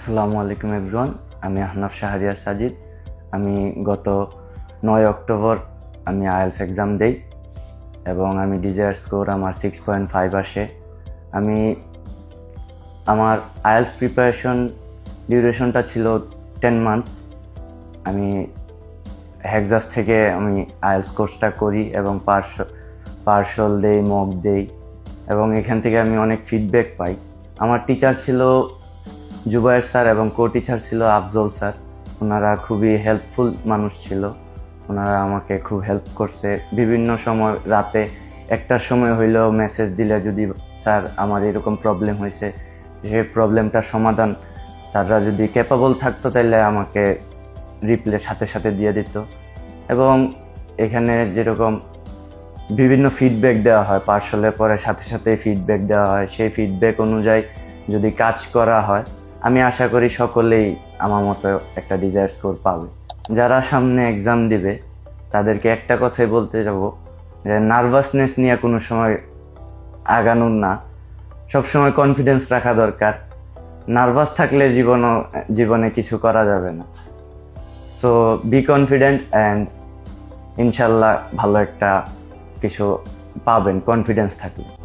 আসসালামু আলাইকুম এভরিওয়ান, আমি আহনাফ শাহরিয়ার সাজিদ। আমি গত নয় অক্টোবর আমি আইএলস এক্সাম দেই এবং আমি ডিজায়ার স্কোর আমার সিক্স পয়েন্ট ফাইভ আসে। আমি আমার আইএলস প্রিপারেশন ডিউরেশনটা ছিল টেন মান্থস আমি হ্যাকজাস থেকে আমি আইএলস কোর্সটা করি এবং পার্স পার্সল দেই মক দেই এবং এখান থেকে আমি অনেক ফিডব্যাক পাই। আমার টিচার ছিল জুবায়ের স্যার এবং কো টিচার ছিল আফজল স্যার। ওনারা খুবই হেল্পফুল মানুষ ছিল। ওনারা আমাকে খুব হেল্প করছে। বিভিন্ন সময় রাতে একটার সময় হইলেও মেসেজ দিলে যদি স্যার আমার এরকম প্রবলেম হয়েছে সেই প্রবলেমটার সমাধান স্যাররা যদি ক্যাপাবল থাকতো তাহলে আমাকে রিপ্লে সাথে সাথে দিয়ে দিত। এবং এখানে যেরকম বিভিন্ন ফিডব্যাক দেওয়া হয় পার্সলের পরে সাথে সাথে ফিডব্যাক দেওয়া হয়। সেই ফিডব্যাক অনুযায়ী যদি কাজ করা হয় আমি আশা করি সকলেই আমার মতো একটা ডিজায়ার স্কোর পাবে। যারা সামনে এক্সাম দিবে, তাদেরকে একটা কথাই বলতে যাব যে নার্ভাসনেস নিয়ে কোনো সময় আগানোর না। সবসময় কনফিডেন্স রাখা দরকার। নার্ভাস থাকলে জীবনও, জীবনে কিছু করা যাবে না। সো বি কনফিডেন্ট অ্যান্ড ইনশাল্লাহ ভালো একটা কিছু পাবেন কনফিডেন্স থাকলে।